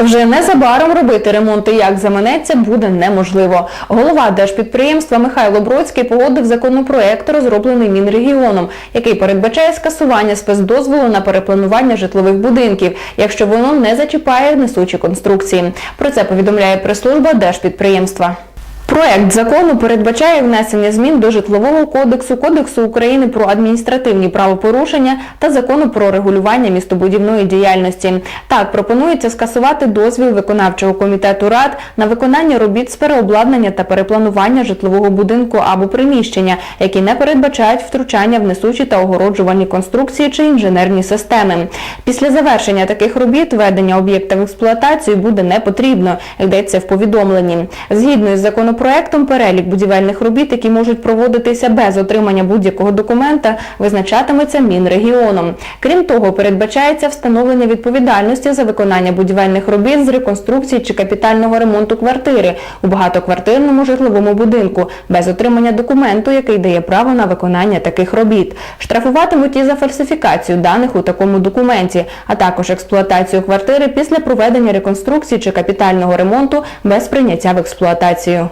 Вже незабаром робити ремонти як заманеться буде неможливо. Голова держпідприємства Михайло Бродський погодив законопроект, розроблений Мінрегіоном, який передбачає скасування спецдозволу на перепланування житлових будинків, якщо воно не зачіпає несучі конструкції. Про це повідомляє прес-служба держпідприємства. Проект закону передбачає внесення змін до Житлового кодексу, Кодексу України про адміністративні правопорушення та Закону про регулювання містобудівної діяльності. Так, пропонується скасувати дозвіл виконавчого комітету рад на виконання робіт з переобладнання та перепланування житлового будинку або приміщення, які не передбачають втручання в несучі та огороджувальні конструкції чи інженерні системи. Після завершення таких робіт ведення об'єкта в експлуатацію буде не потрібно, йдеться в повідомленні. Згідно із законопроектом, перелік будівельних робіт, які можуть проводитися без отримання будь-якого документа, визначатиметься Мінрегіоном. Крім того, передбачається встановлення відповідальності за виконання будівельних робіт з реконструкції чи капітального ремонту квартири у багатоквартирному житловому будинку без отримання документу, який дає право на виконання таких робіт. Штрафуватимуть і за фальсифікацію даних у такому документі, а також експлуатацію квартири після проведення реконструкції чи капітального ремонту без прийняття в експлуатацію.